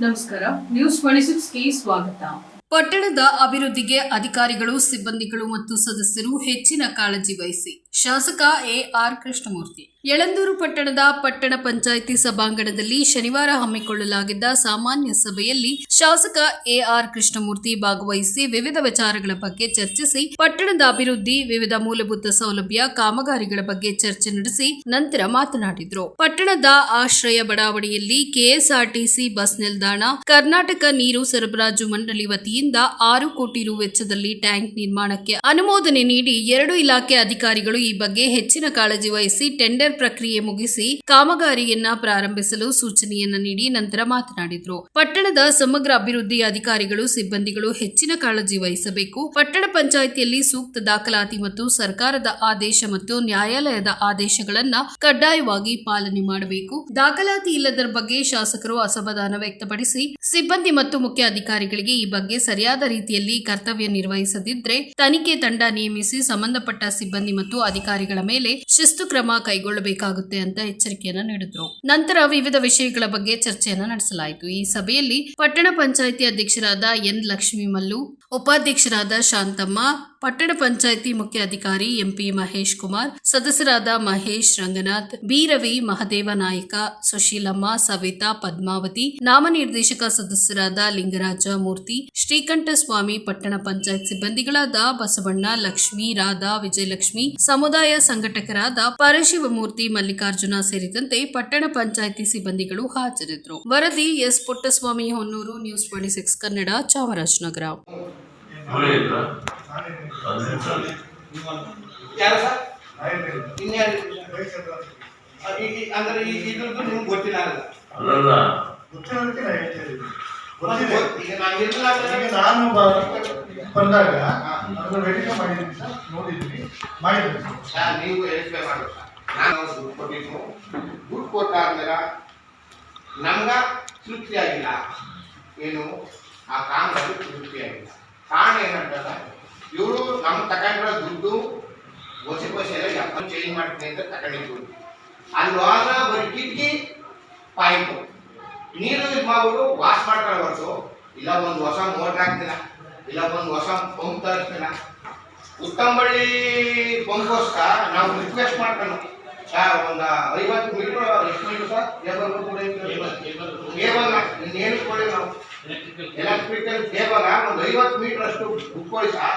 ನಮಸ್ಕಾರ. News twenty ಸಿಕ್ಸ್ಗೆ ಸ್ವಾಗತ. ಪಟ್ಟಣದ ಅಭಿವೃದ್ಧಿಗೆ ಅಧಿಕಾರಿಗಳು ಸಿಬ್ಬಂದಿಗಳು ಮತ್ತು ಸದಸ್ಯರು ಹೆಚ್ಚಿನ ಕಾಳಜಿ ವಹಿಸಿ. ಶಾಸಕ ಎಆರ್ ಕೃಷ್ಣಮೂರ್ತಿ. ಯಳಂದೂರು ಪಟ್ಟಣದ ಪಟ್ಟಣ ಪಂಚಾಯಿತಿ ಸಭಾಂಗಣದಲ್ಲಿ ಶನಿವಾರ ಹಮ್ಮಿಕೊಳ್ಳಲಾಗಿದ್ದ ಸಾಮಾನ್ಯ ಸಭೆಯಲ್ಲಿ ಶಾಸಕ ಎಆರ್ ಕೃಷ್ಣಮೂರ್ತಿ ಭಾಗವಹಿಸಿ ವಿವಿಧ ವಿಚಾರಗಳ ಬಗ್ಗೆ ಚರ್ಚಿಸಿ, ಪಟ್ಟಣದ ಅಭಿವೃದ್ಧಿ, ವಿವಿಧ ಮೂಲಭೂತ ಸೌಲಭ್ಯ, ಕಾಮಗಾರಿಗಳ ಬಗ್ಗೆ ಚರ್ಚೆ ನಡೆಸಿ ನಂತರ ಮಾತನಾಡಿದರು. ಪಟ್ಟಣದ ಆಶ್ರಯ ಬಡಾವಣೆಯಲ್ಲಿ ಕೆಎಸ್ಆರ್ಟಿಸಿ ಬಸ್ ನಿಲ್ದಾಣ, ಕರ್ನಾಟಕ ನೀರು ಸರಬರಾಜು ಮಂಡಳಿ ವತಿಯಿಂದ ಆರು ಕೋಟಿ ರು ವೆಚ್ಚದಲ್ಲಿ ಟ್ಯಾಂಕ್ ನಿರ್ಮಾಣಕ್ಕೆ ಅನುಮೋದನೆ ನೀಡಿ ಎರಡು ಇಲಾಖೆ ಅಧಿಕಾರಿಗಳು ಈ ಬಗ್ಗೆ ಹೆಚ್ಚಿನ ಕಾಳಜಿ ವಹಿಸಿ ಟೆಂಡರ್ ಪ್ರಕ್ರಿಯೆ ಮುಗಿಸಿ ಕಾಮಗಾರಿಯನ್ನ ಪ್ರಾರಂಭಿಸಲು ಸೂಚನೆಯನ್ನ ನೀಡಿ ನಂತರ ಮಾತನಾಡಿದರು. ಪಟ್ಟಣದ ಸಮಗ್ರ ಅಭಿವೃದ್ಧಿ ಅಧಿಕಾರಿಗಳು, ಸಿಬ್ಬಂದಿಗಳು ಹೆಚ್ಚಿನ ಕಾಳಜಿ ವಹಿಸಬೇಕು. ಪಟ್ಟಣ ಪಂಚಾಯಿತಿಯಲ್ಲಿ ಸೂಕ್ತ ದಾಖಲಾತಿ ಮತ್ತು ಸರ್ಕಾರದ ಆದೇಶ ಮತ್ತು ನ್ಯಾಯಾಲಯದ ಆದೇಶಗಳನ್ನ ಕಡ್ಡಾಯವಾಗಿ ಪಾಲನೆ ಮಾಡಬೇಕು. ದಾಖಲಾತಿ ಇಲ್ಲದರ ಬಗ್ಗೆ ಶಾಸಕರು ಅಸಮಾಧಾನ ವ್ಯಕ್ತಪಡಿಸಿ, ಸಿಬ್ಬಂದಿ ಮತ್ತು ಮುಖ್ಯ ಅಧಿಕಾರಿಗಳಿಗೆ ಈ ಬಗ್ಗೆ ಸರಿಯಾದ ರೀತಿಯಲ್ಲಿ ಕರ್ತವ್ಯ ನಿರ್ವಹಿಸದಿದ್ರೆ ತನಿಖೆ ತಂಡ ನೇಮಿಸಿ ಸಂಬಂಧಪಟ್ಟ ಸಿಬ್ಬಂದಿ ಮತ್ತು ಅಧಿಕಾರಿಗಳ ಮೇಲೆ ಶಿಸ್ತು ಕ್ರಮ ಕೈಗೊಳ್ಳಬೇಕಾಗುತ್ತೆ ಅಂತ ಎಚ್ಚರಿಕೆಯನ್ನ ನೀಡಿದ್ರು. ನಂತರ ವಿವಿಧ ವಿಷಯಗಳ ಬಗ್ಗೆ ಚರ್ಚೆಯನ್ನ ನಡೆಸಲಾಯಿತು. ಈ ಸಭೆಯಲ್ಲಿ ಪಟ್ಟಣ ಪಂಚಾಯಿತಿ ಅಧ್ಯಕ್ಷರಾದ ಎನ್ ಲಕ್ಷ್ಮೀ ಮಲ್ಲು ಉಪಾಧ್ಯಕ್ಷರಾದ ಶಾಂತಮ್ಮ ಪಟ್ಟಣ ಪಂಚಾಯಿತಿ ಮುಖ್ಯ ಅಧಿಕಾರಿ ಎಂಪಿ ಮಹೇಶ್ ಕುಮಾರ್, ಸದಸ್ಯರಾದ ಮಹೇಶ್ ರಂಗನಾಥ್, ಬಿ ರವಿ ಮಹದೇವ ನಾಯಕ, ಸುಶೀಲಮ್ಮ, ಸವಿತಾ ಪದ್ಮಾವತಿ, ನಾಮನಿರ್ದೇಶಕ ಸದಸ್ಯರಾದ ಲಿಂಗರಾಜ ಮೂರ್ತಿ ಶ್ರೀಕಂಠ ಸ್ವಾಮಿ ಪಟ್ಟಣ ಪಂಚಾಯತ್ ಸಿಬ್ಬಂದಿಗಳಾದ ಬಸವಣ್ಣ ಲಕ್ಷ್ಮಿ, ರಾಧಾ ವಿಜಯಲಕ್ಷ್ಮಿ, ಸಮುದಾಯ ಸಂಘಟಕರಾದ ಪರಶಿವಮೂರ್ತಿ ಮಲ್ಲಿಕಾರ್ಜುನ ಸೇರಿದಂತೆ ಪಟ್ಟಣ ಪಂಚಾಯಿತಿ ಸಿಬ್ಬಂದಿಗಳು ಹಾಜರಿದ್ದರು. ವರದಿ S Puttaswamy Honnur, news twenty six Kannada, Chamarajanagar. ಯಾರು ಸರ್? ಇನ್ಯಾರು ಅಂದ್ರೆ ಇದ್ರದ್ದು ನಿಮ್ಗೆ ಗೊತ್ತಿಲ್ಲ ಅಲ್ಲ? ನಾನು ಬಂದಾಗ ಅದನ್ನ ವೆರಿಫೈ ಮಾಡಿದ್ದೀನಿ ಸರ್. ನೀವು ವೆರಿಫೈ ನಾನು ದುಡ್ಡು ಕೊಟ್ಟಿದ್ದು. ದುಡ್ಡು ಕೊಟ್ಟಾದ್ಮೇಲೆ ನಮ್ಗ ತೃಪ್ತಿ ಆಗಿಲ್ಲ. ಏನು? ಆ ಕಾಮಗಾರಿ ತೃಪ್ತಿ ಆಗಿಲ್ಲ. ಕಾರಣ ಏನಂತಲ್ಲ ಇವರು ನಮ್ಮ ತಗೊಂಡಿರೋ ದುಡ್ಡು ಹೊಸ ಎಲ್ಲ ಎಪ್ಪತ್ತು ಚೇಂಜ್ ಮಾಡ್ತೀನಿ ಅಂತ ತಕೊಂಡಿದ್ರು ಅಲ್ಲಿ ಹೋದ್ರೆ ಬರೀ ಕಿಟಕಿ ಪಾಯಿಂಟು ನೀರು ಇದು ಮಾಡ್ಬಿಟ್ಟು ವಾಶ್ ಮಾಡ್ತಾರೆ ಹೊರತು. ಇಲ್ಲ ಒಂದು ಹೊಸ ಮೋಟರ್ ಹಾಕ್ತಿಲ್ಲ ಇಲ್ಲ ಒಂದು ಹೊಸ ಪಂಪ್ ತರಿಸ್ತಿಲ್ಲ ಉತ್ತಂಬಳ್ಳಿ ಪಂಪ್ಗೋಸ್ಕರ ನಾವು ರಿಕ್ವೆಸ್ಟ್ ಮಾಡ್ಕೊಂಡು ಸರ್ ಒಂದು ಐವತ್ತು ಮೀಟರ್ ಎಷ್ಟು ಮೀಟರ್ ಸರ್? ಕೇಬಲ್ ಕೇಬಲ್ ಇನ್ನೇನು ಕೊಡಿ ನಾವು? ಎಲೆಕ್ಟ್ರಿಕಲ್ ಕೇಬಲ್ ಒಂದು ಐವತ್ತು ಮೀಟರ್ ಅಷ್ಟು ಬುಕ್ ಕೊಡಿ ಸರ್.